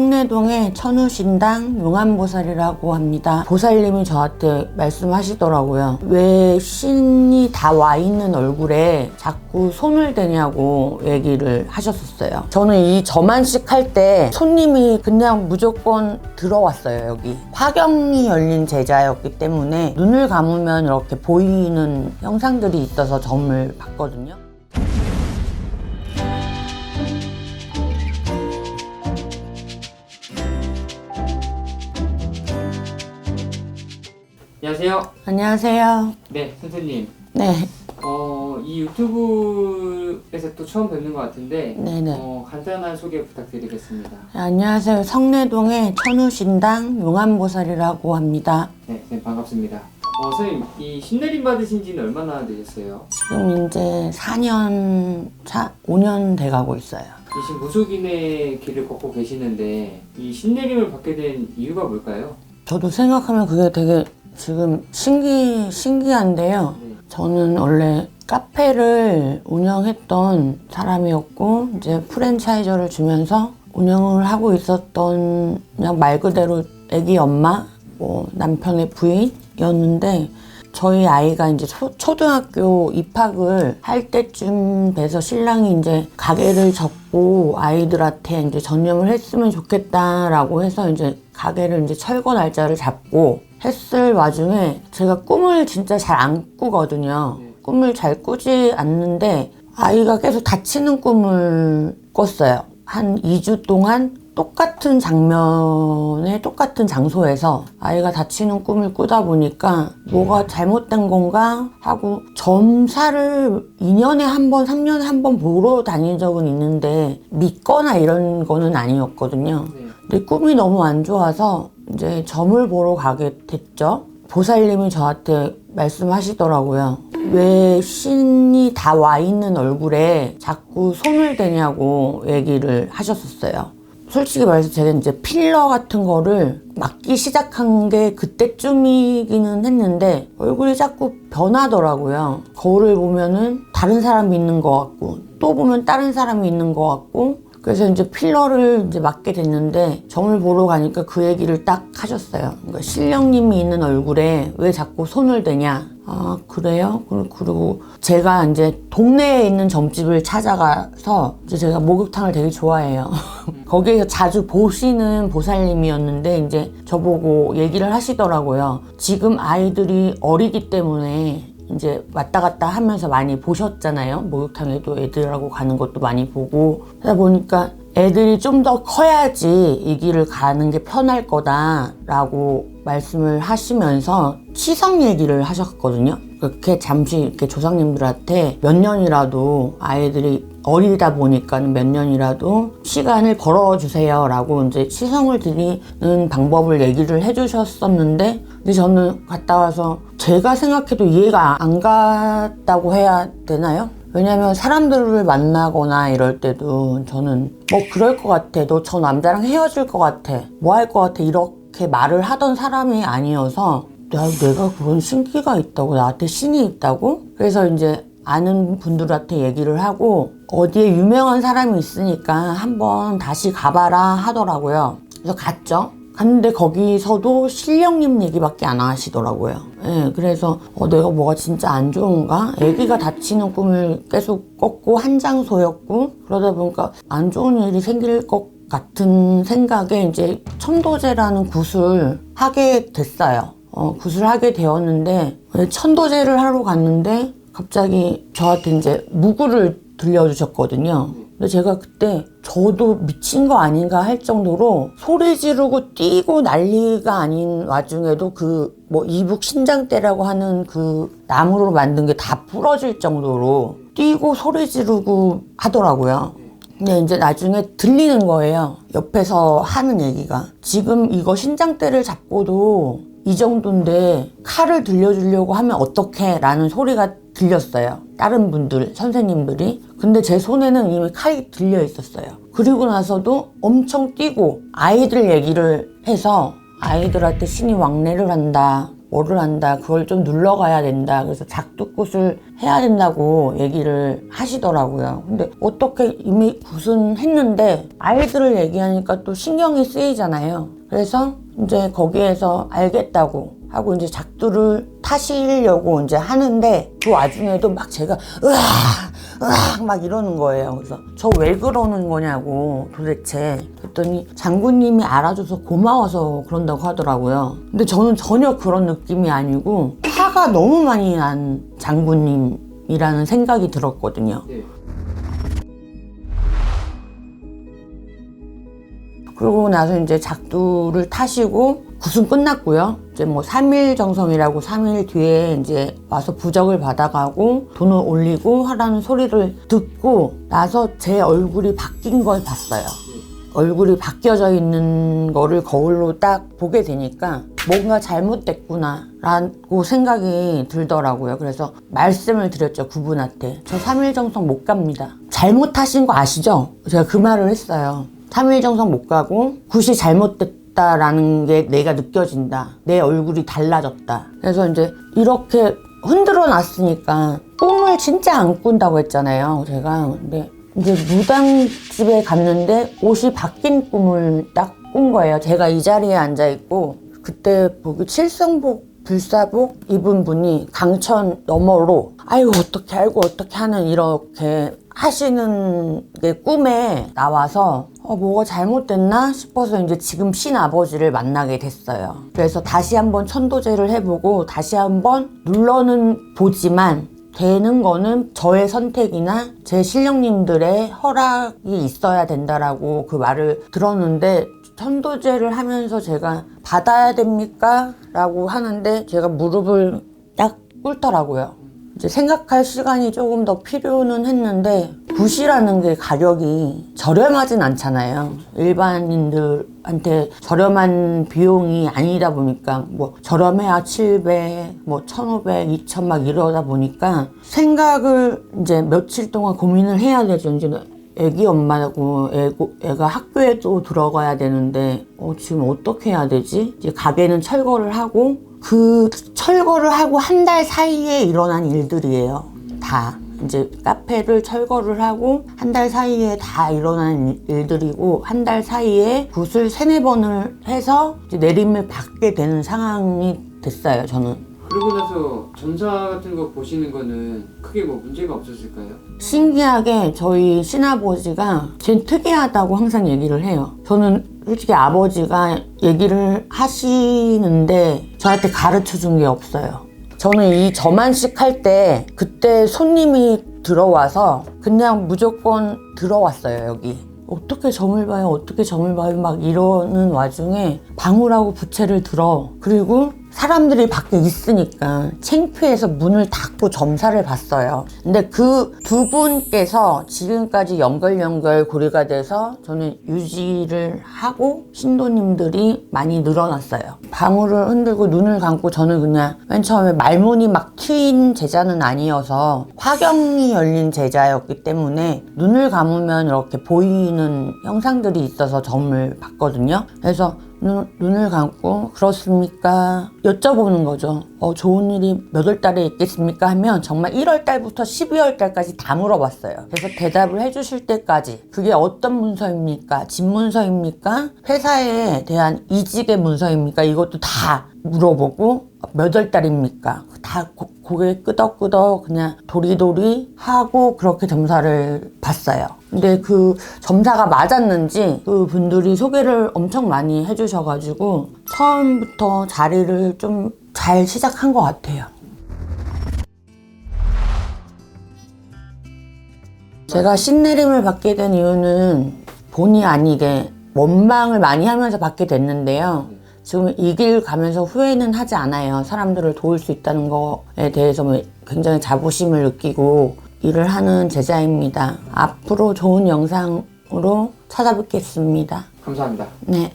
성내동의 천우신당 용안보살이라고 합니다. 보살님이 저한테 말씀하시더라고요. 왜 신이 다 와 있는 얼굴에 자꾸 손을 대냐고 얘기를 하셨었어요. 저는 이 저만식 할 때 손님이 그냥 무조건 들어왔어요, 여기. 화경이 열린 제자였기 때문에 눈을 감으면 이렇게 보이는 형상들이 있어서 점을 봤거든요. 안녕하세요. 안녕하세요. 네, 선생님. 네, 어, 이 유튜브에서 또 처음 뵙는 것 같은데, 네네. 어, 간단한 소개 부탁드리겠습니다. 안녕하세요. 성내동의 천우신당 용안보살이라고 합니다. 네, 네 반갑습니다. 어, 선생님, 이 신내림 받으신 지는 얼마나 되셨어요? 지금 이제 4년 차, 5년 돼가고 있어요. 이 지금 무속인의 길을 걷고 계시는데, 이 신내림을 받게 된 이유가 뭘까요? 저도 생각하면 그게 되게 지금 신기, 신기한데요. 네. 저는 원래 카페를 운영했던 사람이었고, 이제 프랜차이저를 주면서 운영을 하고 있었던 그냥 말 그대로 애기 엄마, 뭐 남편의 부인이었는데, 저희 아이가 이제 초, 초등학교 입학을 할 때쯤 돼서 신랑이 이제 가게를 접고 아이들한테 이제 전념을 했으면 좋겠다라고 해서 이제 가게를 이제 철거 날짜를 잡고 했을 와중에 제가 꿈을 진짜 잘 안 꾸거든요. 네. 꿈을 잘 꾸지 않는데 아이가 계속 다치는 꿈을 꿨어요. 한 2주 동안 똑같은 장면에 똑같은 장소에서 아이가 다치는 꿈을 꾸다 보니까 뭐가 잘못된 건가 하고 점사를 2년에 한 번, 3년에 한 번 보러 다닌 적은 있는데 믿거나 이런 거는 아니었거든요. 네. 근데 꿈이 너무 안 좋아서 이제 점을 보러 가게 됐죠. 보살님이 저한테 말씀하시더라고요. 왜 신이 다 와 있는 얼굴에 자꾸 손을 대냐고 얘기를 하셨었어요. 솔직히 말해서 제가 이제 필러 같은 거를 맞기 시작한 게 그때쯤이기는 했는데 얼굴이 자꾸 변하더라고요. 거울을 보면은 다른 사람이 있는 것 같고 또 보면 다른 사람이 있는 것 같고 그래서 이제 필러를 이제 맞게 됐는데 점을 보러 가니까 그 얘기를 딱 하셨어요. 그러니까 신령님이 있는 얼굴에 왜 자꾸 손을 대냐? 아 그래요? 그리고- 제가 이제 동네에 있는 점집을 찾아가서 이제 제가 목욕탕을 되게 좋아해요. 거기에서 자주 보시는 보살님이었는데 이제 저보고 얘기를 하시더라고요. 지금 아이들이 어리기 때문에 이제 왔다 갔다 하면서 많이 보셨잖아요. 목욕탕에도 애들하고 가는 것도 많이 보고 하다 보니까 애들이 좀 더 커야지 이 길을 가는 게 편할 거다라고 말씀을 하시면서 치성 얘기를 하셨거든요. 그렇게 잠시 이렇게 조상님들한테 몇 년이라도 아이들이 어리다 보니까 몇 년이라도 시간을 벌어주세요 라고 이제 치성을 드리는 방법을 얘기를 해주셨었는데 근데 저는 갔다 와서 제가 생각해도 이해가 안 갔다고 해야 되나요? 왜냐면 사람들을 만나거나 이럴 때도 저는 뭐 그럴 것 같아. 너 저 남자랑 헤어질 것 같아. 뭐 할 것 같아. 이렇게 말을 하던 사람이 아니어서 야, 내가 그런 신기가 있다고 나한테 신이 있다고? 그래서 이제 아는 분들한테 얘기를 하고 어디에 유명한 사람이 있으니까 한번 다시 가봐라 하더라고요. 그래서 갔죠. 갔는데 거기서도 신령님 얘기밖에 안 하시더라고요. 예, 그래서 어, 내가 뭐가 진짜 안 좋은가? 아기가 다치는 꿈을 계속 꿨고 한 장소였고 그러다 보니까 안 좋은 일이 생길 것 같은 생각에 이제 천도제라는 굿을 하게 됐어요. 어, 굿을 하게 되었는데 천도제를 하러 갔는데 갑자기 저한테 이제 무구를 들려주셨거든요. 근데 제가 그때 저도 미친 거 아닌가 할 정도로 소리 지르고 뛰고 난리가 아닌 와중에도 그 뭐 이북 신장대라고 하는 그 나무로 만든 게 다 부러질 정도로 뛰고 소리 지르고 하더라고요. 근데 이제 나중에 들리는 거예요. 옆에서 하는 얘기가. 지금 이거 신장대를 잡고도 이 정도인데 칼을 들려주려고 하면 어떡해? 라는 소리가 들렸어요. 다른 분들, 선생님들이. 근데 제 손에는 이미 칼이 들려 있었어요. 그리고 나서도 엄청 뛰고 아이들 얘기를 해서 아이들한테 신이 왕래를 한다. 뭐를 한다. 그걸 좀 눌러가야 된다. 그래서 작두굿을 해야 된다고 얘기를 하시더라고요. 근데 어떻게 이미 굿은 했는데 아이들을 얘기하니까 또 신경이 쓰이잖아요. 그래서 이제 거기에서 알겠다고 하고 이제 작두를 타시려고 이제 하는데 그 와중에도 막 제가 으아 으악 막 이러는 거예요. 그래서 저 왜 그러는 거냐고 도대체 그랬더니 장군님이 알아줘서 고마워서 그런다고 하더라고요. 근데 저는 전혀 그런 느낌이 아니고 화가 너무 많이 난 장군님이라는 생각이 들었거든요. 네. 그러고 나서 이제 작두를 타시고 굿은 끝났고요. 이제 뭐 3일 정성이라고 3일 뒤에 이제 와서 부적을 받아가고 돈을 올리고 하라는 소리를 듣고 나서 제 얼굴이 바뀐 걸 봤어요. 얼굴이 바뀌어져 있는 거를 거울로 딱 보게 되니까 뭔가 잘못됐구나 라고 생각이 들더라고요. 그래서 말씀을 드렸죠, 그분한테. 저 3일 정성 못 갑니다. 잘못하신 거 아시죠? 제가 그 말을 했어요. 3일 정성 못 가고 굿이 잘못됐다라는 게 내가 느껴진다. 내 얼굴이 달라졌다. 그래서 이제 이렇게 흔들어 놨으니까 꿈을 진짜 안 꾼다고 했잖아요. 제가. 근데 이제 무당집에 갔는데 옷이 바뀐 꿈을 딱 꾼 거예요. 제가 이 자리에 앉아 있고 그때 보기 칠성복 불사복 입은 분이 강천 너머로 아이고 어떻게 알고 어떻게 하는 이렇게 하시는 게 꿈에 나와서 어, 뭐가 잘못됐나 싶어서 이제 지금 신아버지를 만나게 됐어요. 그래서 다시 한번 천도제를 해보고 다시 한번 눌러는 보지만 되는 거는 저의 선택이나 제 신령님들의 허락이 있어야 된다라고 그 말을 들었는데 천도제를 하면서 제가 받아야 됩니까? 라고 하는데 제가 무릎을 딱 꿇더라고요. 이제 생각할 시간이 조금 더 필요는 했는데 굿이라는 게 가격이 저렴하진 않잖아요. 일반인들한테 저렴한 비용이 아니다 보니까 뭐 저렴해야 700, 뭐 1500, 2000 막 이러다 보니까 생각을 이제 며칠 동안 고민을 해야 되죠. 이제 애기 엄마고 애고, 애가 학교에 또 들어가야 되는데 어, 지금 어떻게 해야 되지? 이제 가게는 철거를 하고 그 철거를 하고 한 달 사이에 일어난 일들이에요. 다. 이제 카페를 철거를 하고 한 달 사이에 다 일어난 일들이고 한 달 사이에 굿을 세네 번을 해서 내림을 받게 되는 상황이 됐어요, 저는. 그러고 나서 점사 같은 거 보시는 거는 크게 뭐 문제가 없었을까요? 신기하게 저희 신아버지가 제일 특이하다고 항상 얘기를 해요. 저는 솔직히 아버지가 얘기를 하시는데 저한테 가르쳐 준 게 없어요. 저는 이 저만식 할 때 그때 손님이 들어와서 그냥 무조건 들어왔어요, 여기. 어떻게 점을 봐요, 어떻게 점을 봐요, 막 이러는 와중에 방울하고 부채를 들어. 그리고 사람들이 밖에 있으니까 창피해서 문을 닫고 점사를 봤어요. 근데 그 두 분께서 지금까지 연결 연결 고리가 돼서 저는 유지를 하고 신도님들이 많이 늘어났어요. 방울을 흔들고 눈을 감고 저는 그냥 맨 처음에 말문이 막 트인 제자는 아니어서 화경이 열린 제자였기 때문에 눈을 감으면 이렇게 보이는 형상들이 있어서 점을 봤거든요. 그래서 눈, 눈을 감고 그렇습니까? 여쭤보는 거죠. 어, 좋은 일이 몇 월 달에 있겠습니까? 하면 정말 1월 달부터 12월 달까지 다 물어봤어요. 그래서 대답을 해주실 때까지 그게 어떤 문서입니까? 집 문서입니까? 회사에 대한 이직의 문서입니까? 이것도 다 물어보고 몇 월 달입니까? 다 고, 고개 끄덕끄덕 그냥 도리도리 하고 그렇게 점사를 봤어요. 근데 그 점사가 맞았는지 그 분들이 소개를 엄청 많이 해주셔가지고 처음부터 자리를 좀 잘 시작한 것 같아요. 제가 신내림을 받게 된 이유는 본의 아니게 원망을 많이 하면서 받게 됐는데요. 지금 이 길 가면서 후회는 하지 않아요. 사람들을 도울 수 있다는 거에 대해서 뭐 굉장히 자부심을 느끼고 일을 하는 제자입니다. 앞으로 좋은 영상으로 찾아뵙겠습니다. 감사합니다. 네.